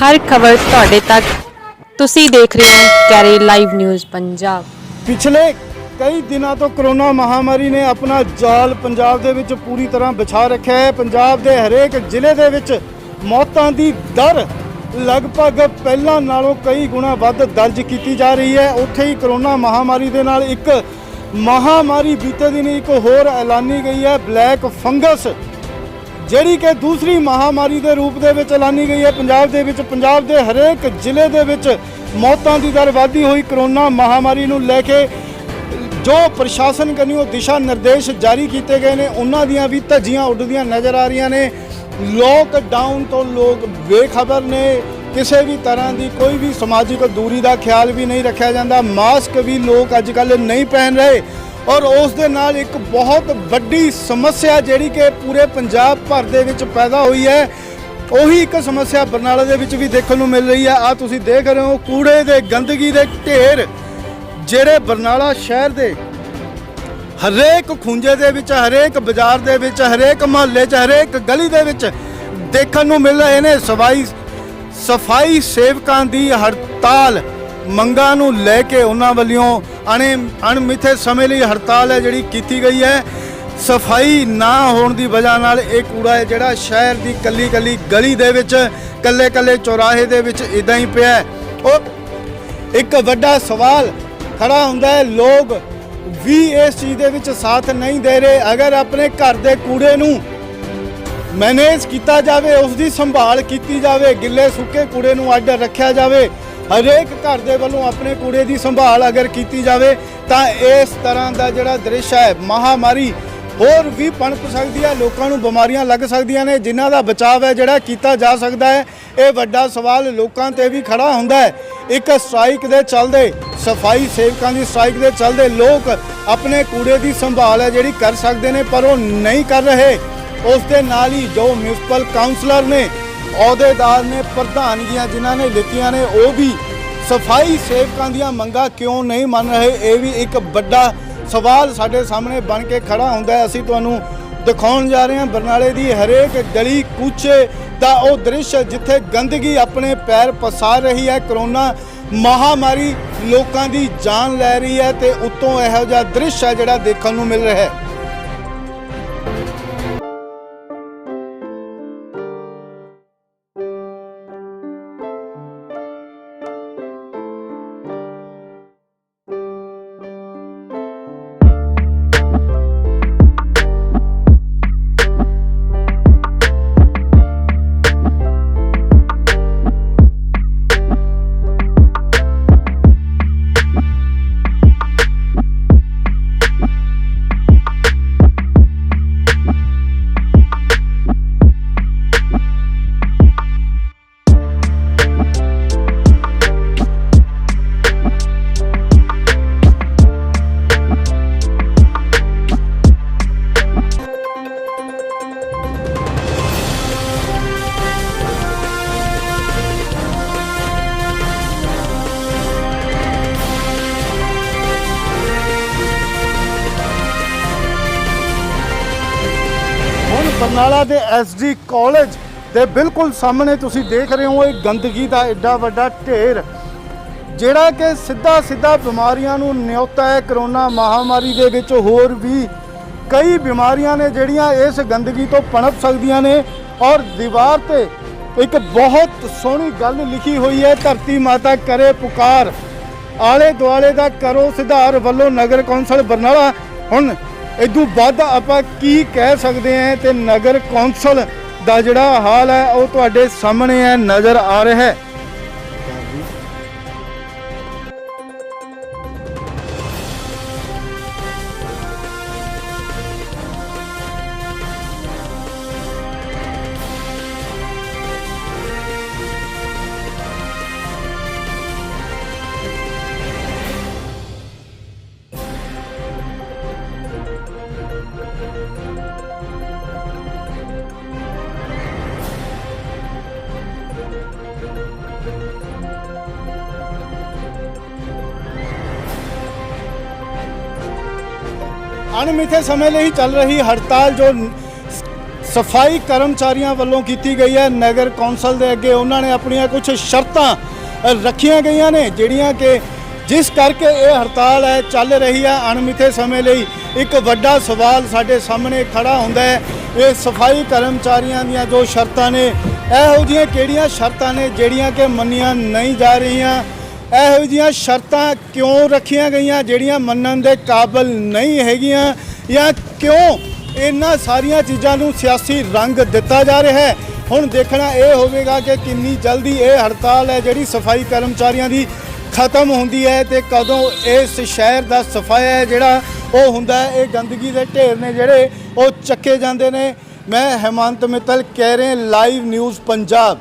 ਹਰ ਖਬਰ ਤੁਹਾਡੇ ਤੱਕ। ਤੁਸੀਂ ਦੇਖ ਰਹੇ ਹੋ ਕੈਰੀ ਲਾਈਵ ਨਿਊਜ਼ ਪੰਜਾਬ। ਪਿਛਲੇ ਕਈ ਦਿਨਾਂ ਤੋਂ ਕਰੋਨਾ ਮਹਾਮਾਰੀ ਨੇ ਆਪਣਾ ਜਾਲ ਪੰਜਾਬ ਦੇ ਵਿੱਚ ਪੂਰੀ ਤਰ੍ਹਾਂ ਵਿਛਾ ਰੱਖਿਆ ਹੈ। ਪੰਜਾਬ ਦੇ ਹਰੇਕ ਜ਼ਿਲ੍ਹੇ ਦੇ ਵਿੱਚ ਮੌਤਾਂ ਦੀ ਦਰ ਲਗਭਗ ਪਹਿਲਾਂ ਨਾਲੋਂ ਕਈ ਗੁਣਾ ਵੱਧ ਦਰਜ ਕੀਤੀ ਜਾ ਰਹੀ ਹੈ। ਉੱਥੇ ਹੀ ਕਰੋਨਾ ਮਹਾਮਾਰੀ ਦੇ ਨਾਲ ਇੱਕ ਮਹਾਮਾਰੀ ਬੀਤੇ ਦਿਨ ਇੱਕ ਹੋਰ ਐਲਾਨੀ ਗਈ ਹੈ। ਬਲੈਕ ਫੰਗਸ ਜਿਹੜੀ ਕਿ ਦੂਸਰੀ ਮਹਾਮਾਰੀ ਦੇ ਰੂਪ ਦੇ ਵਿੱਚ ਐਲਾਨੀ ਗਈ ਹੈ। ਪੰਜਾਬ ਦੇ ਵਿੱਚ, ਪੰਜਾਬ ਦੇ ਹਰੇਕ ਜ਼ਿਲ੍ਹੇ ਦੇ ਵਿੱਚ ਮੌਤਾਂ ਦੀ ਦਰ ਵਧਦੀ ਹੋਈ ਕਰੋਨਾ ਮਹਾਮਾਰੀ ਨੂੰ ਲੈ ਕੇ ਜੋ ਪ੍ਰਸ਼ਾਸਨ ਕਨੀਓ ਦਿਸ਼ਾ ਨਿਰਦੇਸ਼ ਜਾਰੀ ਕੀਤੇ ਗਏ ਨੇ, ਉਹਨਾਂ ਦੀਆਂ ਵੀ ਧੱਜੀਆਂ ਉੱਡਦੀਆਂ ਨਜ਼ਰ ਆ ਰਹੀਆਂ ਨੇ। ਲੋਕਡਾਊਨ ਤੋਂ ਲੋਕ ਬੇਖਬਰ ਨੇ। ਕਿਸੇ ਵੀ ਤਰ੍ਹਾਂ ਦੀ ਕੋਈ ਵੀ ਸਮਾਜਿਕ ਦੂਰੀ ਦਾ ਖਿਆਲ ਵੀ ਨਹੀਂ ਰੱਖਿਆ ਜਾਂਦਾ। ਮਾਸਕ ਵੀ ਲੋਕ ਅੱਜ ਕੱਲ੍ਹ ਨਹੀਂ ਪਹਿਨ ਰਹੇ। ਔਰ ਉਸ ਦੇ ਨਾਲ ਇੱਕ ਬਹੁਤ ਵੱਡੀ ਸਮੱਸਿਆ ਜਿਹੜੀ ਕਿ ਪੂਰੇ ਪੰਜਾਬ ਭਰ ਦੇ ਵਿੱਚ ਪੈਦਾ ਹੋਈ ਹੈ। ਉਹੀ ਇੱਕ ਸਮੱਸਿਆ ਬਰਨਾਲਾ ਦੇ ਵਿੱਚ ਵੀ ਦੇਖਣ ਨੂੰ ਮਿਲ ਰਹੀ ਹੈ। ਆ ਤੁਸੀਂ ਦੇਖ ਰਹੇ ਹੋ ਕੂੜੇ ਦੇ ਗੰਦਗੀ ਦੇ ਢੇਰ ਜਿਹੜੇ ਬਰਨਾਲਾ ਸ਼ਹਿਰ ਦੇ ਹਰੇਕ ਖੁੰਝੇ ਦੇ ਵਿੱਚ, ਹਰੇਕ ਬਾਜ਼ਾਰ ਦੇ ਵਿੱਚ, ਹਰੇਕ ਮੁਹੱਲੇ 'ਚ, ਹਰੇਕ ਗਲੀ ਦੇ ਵਿੱਚ ਦੇਖਣ ਨੂੰ ਮਿਲ ਰਹੇ ਨੇ ਸਫ਼ਾਈ ਸਫ਼ਾਈ ਸੇਵਕਾਂ ਦੀ ਹੜਤਾਲ। ਮੰਗਾਂ ਨੂੰ ਲੈ ਕੇ ਉਹਨਾਂ ਵੱਲੋਂ ਅਣੇ, ਅਣਮਿੱਥੇ ਸਮੇਂ ਲਈ ਹੜਤਾਲ ਹੈ ਜਿਹੜੀ ਕੀਤੀ ਗਈ ਹੈ। ਸਫ਼ਾਈ ਨਾ ਹੋਣ ਦੀ ਵਜ੍ਹਾ ਨਾਲ ਇਹ ਕੂੜਾ ਹੈ ਜਿਹੜਾ ਸ਼ਹਿਰ ਦੀ ਕੱਲੀ ਕੱਲੀ ਗਲੀ ਦੇ ਵਿੱਚ ਕੱਲੇ ਕੱਲੇ ਚੌਰਾਹੇ ਦੇ ਵਿੱਚ ਇਦਾਂ ਹੀ ਪਿਆ ਹੈ। ਉਹ ਇੱਕ ਵੱਡਾ ਸਵਾਲ ਖੜਾ ਹੁੰਦਾ ਹੈ, ਲੋਕ ਵੀ ਇਸ ਚੀਜ਼ ਦੇ ਵਿੱਚ ਸਾਥ ਨਹੀਂ ਦੇ ਰਹੇ। ਅਗਰ ਆਪਣੇ ਘਰ ਦੇ ਕੂੜੇ ਨੂੰ ਮੈਨੇਜ ਕੀਤਾ ਜਾਵੇ ਉਸ ਦੀ ਸੰਭਾਲ ਕੀਤੀ ਜਾਵੇ, ਗਿੱਲੇ ਸੁੱਕੇ ਕੂੜੇ ਨੂੰ ਅੱਡ ਰੱਖਿਆ ਜਾਵੇ ਹਰੇਕ ਘਰ ਦੇ ਵੱਲੋਂ ਆਪਣੇ ਕੂੜੇ ਦੀ ਸੰਭਾਲ ਅਗਰ ਕੀਤੀ ਜਾਵੇ, ਤਾਂ ਇਸ ਤਰ੍ਹਾਂ ਦਾ ਜਿਹੜਾ ਦ੍ਰਿਸ਼ ਹੈ, ਮਹਾਮਾਰੀ ਹੋਰ ਵੀ ਪਣਪ ਸਕਦੀ ਹੈ, ਲੋਕਾਂ ਨੂੰ ਬਿਮਾਰੀਆਂ ਲੱਗ ਸਕਦੀਆਂ ਨੇ, ਜਿਨ੍ਹਾਂ ਦਾ ਬਚਾਅ ਹੈ ਜਿਹੜਾ ਕੀਤਾ ਜਾ ਸਕਦਾ ਹੈ। ਇਹ ਵੱਡਾ ਸਵਾਲ ਲੋਕਾਂ ਤੇ ਵੀ ਖੜਾ ਹੁੰਦਾ ਹੈ। ਇੱਕ ਸਟ੍ਰਾਈਕ ਦੇ ਚੱਲਦੇ, ਸਫ਼ਾਈ ਸੇਵਕਾਂ ਦੀ ਸਟ੍ਰਾਈਕ ਦੇ ਚੱਲਦੇ ਲੋਕ ਆਪਣੇ ਕੂੜੇ ਦੀ ਸੰਭਾਲ ਹੈ ਜਿਹੜੀ ਕਰ ਸਕਦੇ ਨੇ, ਪਰ ਉਹ ਨਹੀਂ ਕਰ ਰਹੇ। ਉਸ ਦੇ ਨਾਲ ਹੀ ਜੋ ਮਿਊਨਿਸਪਲ ਕਾਉਂਸਲਰ ਨੇ, ਅਹੁਦੇਦਾਰ ਨੇ ਪ੍ਰਧਾਨਗੀਆਂ ਜਿਨ੍ਹਾਂ ਨੇ ਲਿੱਤੀਆਂ ਨੇ, ਉਹ ਵੀ ਸਫ਼ਾਈ ਸੇਵਕਾਂ ਦੀਆਂ ਮੰਗਾਂ ਕਿਉਂ ਨਹੀਂ ਮੰਨ ਰਹੇ? ਇਹ ਵੀ ਇੱਕ ਵੱਡਾ ਸਵਾਲ ਸਾਡੇ ਸਾਹਮਣੇ ਬਣ ਕੇ ਖੜਾ ਹੁੰਦਾ ਹੈ। ਅਸੀਂ ਤੁਹਾਨੂੰ ਦਿਖਾਉਣ ਜਾ ਰਹੇ ਹਾਂ ਬਰਨਾਲੇ ਦੀ ਹਰੇਕ ਗਲੀ ਕੂਚੇ ਦਾ ਉਹ ਦ੍ਰਿਸ਼ ਜਿੱਥੇ ਗੰਦਗੀ ਆਪਣੇ ਪੈਰ ਪਸਾਰ ਰਹੀ ਹੈ। ਕਰੋਨਾ ਮਹਾਮਾਰੀ ਲੋਕਾਂ ਦੀ ਜਾਨ ਲੈ ਰਹੀ ਹੈ ਤੇ ਉੱਤੋਂ ਇਹੋ ਜਿਹਾ ਦ੍ਰਿਸ਼ ਹੈ ਜਿਹੜਾ ਦੇਖਣ ਨੂੰ ਮਿਲ ਰਿਹਾ ਹੈ। ਬਰਨਾਲਾ ਦੇ ਐਸਡੀ ਕਾਲਜ ਦੇ ਬਿਲਕੁਲ ਸਾਹਮਣੇ ਤੁਸੀਂ ਦੇਖ ਰਹੇ ਹੋ, ਇਹ ਗੰਦਗੀ ਦਾ ਐਡਾ ਵੱਡਾ ਢੇਰ। ਜਿਹੜਾ ਕਿ ਸਿੱਧਾ ਸਿੱਧਾ ਬਿਮਾਰੀਆਂ ਨੂੰ ਨਿਉਤਾ ਹੈ, ਕਰੋਨਾ ਮਹਾਮਾਰੀ ਦੇ ਵਿੱਚ ਹੋਰ ਵੀ ਕਈ ਬਿਮਾਰੀਆਂ ਨੇ ਜਿਹੜੀਆਂ ਇਸ ਗੰਦਗੀ ਤੋਂ ਪਣਪ ਸਕਦੀਆਂ ਨੇ ਔਰ ਦੀਵਾਰ ਤੇ ਇੱਕ ਬਹੁਤ ਸੋਹਣੀ ਗੱਲ ਲਿਖੀ ਹੋਈ ਹੈ, ਧਰਤੀ ਮਾਤਾ ਕਰੇ ਪੁਕਾਰ। ਆਲੇ ਦੁਆਲੇ ਦਾ ਕਰੋ ਸੁਧਾਰ ਵੱਲੋਂ ਨਗਰ ਕੌਂਸਲ ਬਰਨਾਲਾ। ਹੁਣ ਇਦੋਂ ਵੱਧ ਆਪਾਂ ਕੀ ਕਹਿ ਸਕਦੇ ਹਾਂ ਤੇ ਨਗਰ ਕੌਂਸਲ ਦਾ ਜਿਹੜਾ ਹਾਲ ਹੈ ਉਹ ਤੁਹਾਡੇ ਸਾਹਮਣੇ ਹੈ, ਨਜ਼ਰ ਆ ਰਿਹਾ ਹੈ। ਅਣਮਿੱਥੇ ਸਮੇਂ ਲਈ ਚੱਲ ਰਹੀ ਹੜਤਾਲ ਜੋ ਸਫ਼ਾਈ ਕਰਮਚਾਰੀਆਂ ਵੱਲੋਂ ਕੀਤੀ ਗਈ ਹੈ। ਨਗਰ ਕੌਂਸਲ ਦੇ ਅੱਗੇ ਉਹਨਾਂ ਨੇ ਆਪਣੀਆਂ ਕੁਝ ਸ਼ਰਤਾਂ ਰੱਖੀਆਂ ਗਈਆਂ ਨੇ, ਜਿਹੜੀਆਂ ਕਿ ਜਿਸ ਕਰਕੇ ਇਹ ਹੜਤਾਲ ਹੈ ਚੱਲ ਰਹੀ ਹੈ ਅਣਮਿੱਥੇ ਸਮੇਂ ਲਈ ਇੱਕ ਵੱਡਾ ਸਵਾਲ ਸਾਡੇ ਸਾਹਮਣੇ ਖੜਾ ਹੁੰਦਾ ਹੈ। ਇਹ ਸਫ਼ਾਈ ਕਰਮਚਾਰੀਆਂ ਦੀਆਂ ਜੋ ਸ਼ਰਤਾਂ ਨੇ, ਇਹੋ ਜਿਹੀਆਂ ਕਿਹੜੀਆਂ ਸ਼ਰਤਾਂ ਨੇ, ਜਿਹੜੀਆਂ ਕਿ ਮੰਨੀਆਂ ਨਹੀਂ ਜਾ ਰਹੀਆਂ? ਇਹੋ ਜਿਹੀਆਂ ਸ਼ਰਤਾਂ ਕਿਉਂ ਰੱਖੀਆਂ ਗਈਆਂ, ਜਿਹੜੀਆਂ ਮੰਨਣ ਦੇ ਕਾਬਲ ਨਹੀਂ ਹੈਗੀਆਂ? ਜਾਂ ਕਿਉਂ ਇਹਨਾਂ ਸਾਰੀਆਂ ਚੀਜ਼ਾਂ ਨੂੰ ਸਿਆਸੀ ਰੰਗ ਦਿੱਤਾ ਜਾ ਰਿਹਾ ਹੈ? ਹੁਣ ਦੇਖਣਾ ਇਹ ਹੋਵੇਗਾ ਕਿ ਕਿੰਨੀ ਜਲਦੀ ਇਹ ਹੜਤਾਲ ਹੈ, ਜਿਹੜੀ ਸਫ਼ਾਈ ਕਰਮਚਾਰੀਆਂ ਦੀ ਖਤਮ ਹੁੰਦੀ ਹੈ ਤੇ ਕਦੋਂ ਇਸ ਸ਼ਹਿਰ ਦਾ ਸਫਾਇਆ ਹੈ ਜਿਹੜਾ ਉਹ ਹੁੰਦਾ ਹੈ, ਇਹ ਗੰਦਗੀ ਦੇ ਢੇਰ ਨੇ ਜਿਹੜੇ ਉਹ ਚੱਕੇ ਜਾਂਦੇ ਨੇ। ਮੈਂ ਹੈਮੰਤ ਮਿੱਤਲ ਕਹਿ ਰਹੇ ਲਾਈਵ ਨਿਊਜ਼ ਪੰਜਾਬ।